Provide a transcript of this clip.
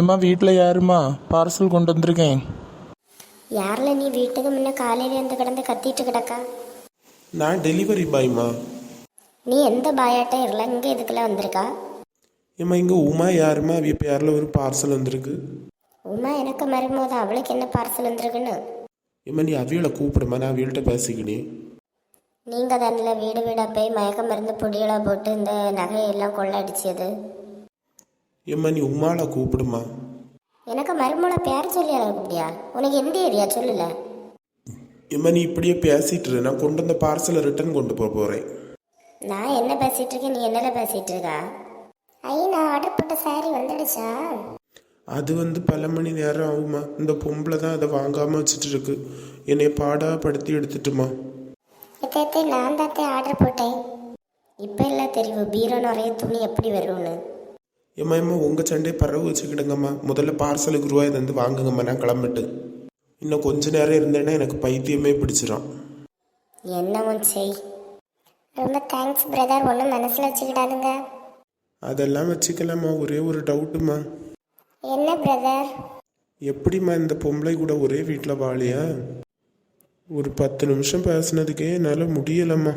ஏம்மா வீட்டில் யாரும்மா? பார்சல் கொண்டு வந்திருக்கேன். யாரில் நீ வீட்டுக்கு முன்ன காலையில இருந்து கிடந்து கத்திட்டு கிடக்கா? நான் டெலிவரி பாய்மா நீ எந்த பாயாட்டம் இல்லை இங்கே இதுக்குள்ள வந்திருக்கா? ஏம்மா இங்கே உமா யாருமா அவிய பேரில் ஒரு பார்சல் வந்திருக்கு? உமா எனக்கு மருமோது அவளுக்கு என்ன பார்சல் வந்திருக்குன்னு? ஏம்மா நீ அவியலை கூப்பிடுமா? நான் அவியல்கிட்ட பேசிக்கினேன் நீங்கள் தானே வீடு வீடாக போய் மயக்க மருந்து பொடியெல்லாம் போட்டு இந்த நகையெல்லாம் கொள்ளடிச்சது ஏம்மா நீ உமாவை கூப்பிடுமா? எனக்கு மருமோளை பேர் சொல்லி அழைக்கக்கூடியா உனக்கு எந்த ஏரியா சொல்லல? ஏம்மா நீ இப்படியே பேசிட்டு இரு. நான் கொண்டு வந்த பார்சலை ரிட்டர்ன் கொண்டு போக போகிறேன் நான் என்ன பேசிட்டு இருக்கேன்? நீ என்னல பேசிட்டு இருக்கா? ஐ நான் ஆர்டர் போட்ட சாரி வந்துடுச்சா? அது வந்து பல மணி நேரம் ஆகுமா இந்த பொம்பளை தான் அதை வாங்காமல் வச்சுட்டு இருக்கு. என்னை பாடாப்படுத்தி எடுத்துட்டுமா. எத்தே நான் தாத்தே ஆர்டர் போட்டேன். இப்போ எல்லாம் தெரியும் பீரோ நிறைய துணி எப்படி வரும்னு. ஏம்மா ஏம்மா உங்கள் சண்டையை பறவை வச்சுக்கிடுங்கம்மா. முதல்ல பார்சலுக்கு ரூபாய் தந்து வாங்குங்கம்மா நான் கிளம்பிட்டு. இன்னும் கொஞ்ச நேரம் இருந்தேன்னா எனக்கு பைத்தியமே பிடிச்சிரும். என்னவும் செய் ரொம்ப தேங்க்ஸ் பிரதர் ஒன்றும் மனசில் வச்சுக்கிடாதுங்க. அதெல்லாம் வச்சுக்கலாமா ஒரே ஒரு டவுட்டுமா என்ன பிரதர் எப்படிம்மா இந்த பொம்பளை கூட ஒரே வீட்டில் வாழியா? ஒரு பத்து நிமிஷம் பேசுனதுக்கே என்னால் முடியலம்மா.